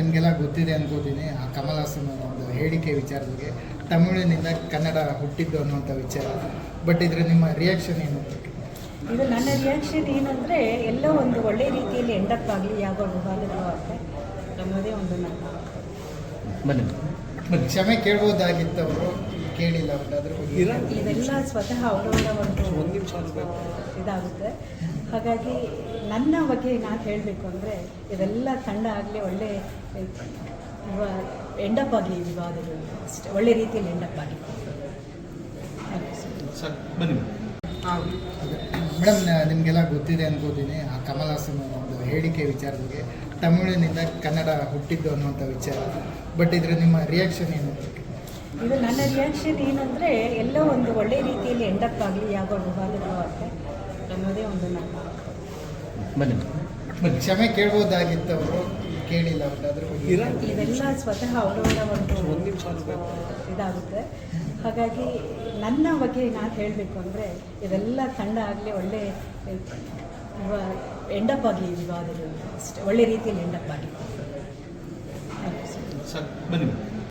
ನಿಮಗೆಲ್ಲ ಗೊತ್ತಿದೆ ಅನ್ಕೋತೀನಿ ಆ ಕಮಲ್ ಹಾಸನ್ ಒಂದು ಹೇಳಿಕೆ ವಿಚಾರದಲ್ಲಿ. ತಮಿಳಿನಿಂದ ಕನ್ನಡ ಹುಟ್ಟಿದ್ದು ಅನ್ನುವಂಥ ವಿಚಾರ. ಬಟ್ ಇದರ ನಿಮ್ಮ ರಿಯಾಕ್ಷನ್ ಏನು? ಇದು ನನ್ನ ರಿಯಾಕ್ಷನ್ ಏನಂದರೆ ಎಲ್ಲ ಒಂದು ಒಳ್ಳೆ ರೀತಿಯಲ್ಲಿ ಎಂಡಪ್ ಆಗಲಿ ಯಾವ ವಿಭಾಗದಲ್ಲೂ ಆಗಲಿ ಅನ್ನೋದೇ ಒಂದು ನನ್ನ ಬನ್ನಿ. ಕ್ಷಮೆ ಕೇಳ್ಬೋದಾಗಿತ್ತು ಅವರು ಕೇಳಿಲ್ಲ ಬಟ್ ಅದ್ರ ಬಗ್ಗೆ ಇದೆಲ್ಲ ಸ್ವತಃ ಅವರವರ ಒಂದು ಇದಾಗುತ್ತೆ. ಹಾಗಾಗಿ ನನ್ನ ಬಗ್ಗೆ ನಾನು ಹೇಳಬೇಕು ಅಂದರೆ ಇದೆಲ್ಲ ತಂಡ ಆಗಲಿ ಒಳ್ಳೆ ಎಂಡಪ್ ಆಗಲಿ ವಿವಾದಗಳು ಅಷ್ಟೇ. ಒಳ್ಳೆ ರೀತಿಯಲ್ಲಿ ಎಂಡಪ್ ಆಗಲಿ. ಥ್ಯಾಂಕ್ ಯು ಸೊ ಸರ್ ಬನ್ನಿ. ಮೇಡಮ್ ನಿಮಗೆಲ್ಲ ಗೊತ್ತಿದೆ ಅನ್ಕೋತೀನಿ ಆ ಕಮಲ್ ಹಾಸನ್ ಒಂದು ಹೇಳಿಕೆ ವಿಚಾರದಲ್ಲಿ ತಮಿಳಿನಿಂದ ಕನ್ನಡ ಹುಟ್ಟಿದ್ದು ಅನ್ನುವಂಥ ವಿಚಾರ. ಬಟ್ ಇದರ ನಿಮ್ಮ ರಿಯಾಕ್ಷನ್ ಏನು? ಇದು ನನ್ನ ರಿಯಾಕ್ಷನ್ ಏನಂದರೆ ಎಲ್ಲ ಒಂದು ಒಳ್ಳೆ ರೀತಿಯಲ್ಲಿ ಎಂಡಪ್ ಆಗಲಿ ಯಾವ ವಿಭಾಗಗಳು ಅಂತ ಅನ್ನೋದೇ ಒಂದು ನನ್ನ ಬನ್ನಿ. ಕ್ಷಮೆ ಕೇಳ್ಬೋದಾಗಿತ್ತು ಅವರು ಕೇಳಿಲ್ಲ ಅದ್ರ ಬಗ್ಗೆ ಸ್ವತಃ ಅವರವರ ಒಂದು ಇದಾಗುತ್ತೆ. ಹಾಗಾಗಿ ನನ್ನ ಬಗ್ಗೆ ನಾನು ಹೇಳಬೇಕು ಅಂದರೆ ಇದೆಲ್ಲ ತಂಡ ಆಗಲಿ ಒಳ್ಳೆ ಎಂಡಪ್ ಆಗಲಿ ವಿವಾದಗಳು ಅಷ್ಟೇ. ಒಳ್ಳೆ ರೀತಿಯಲ್ಲಿ ಎಂಡಪ್ ಆಗಲಿ. ಸರ್ ಬನ್ನಿ.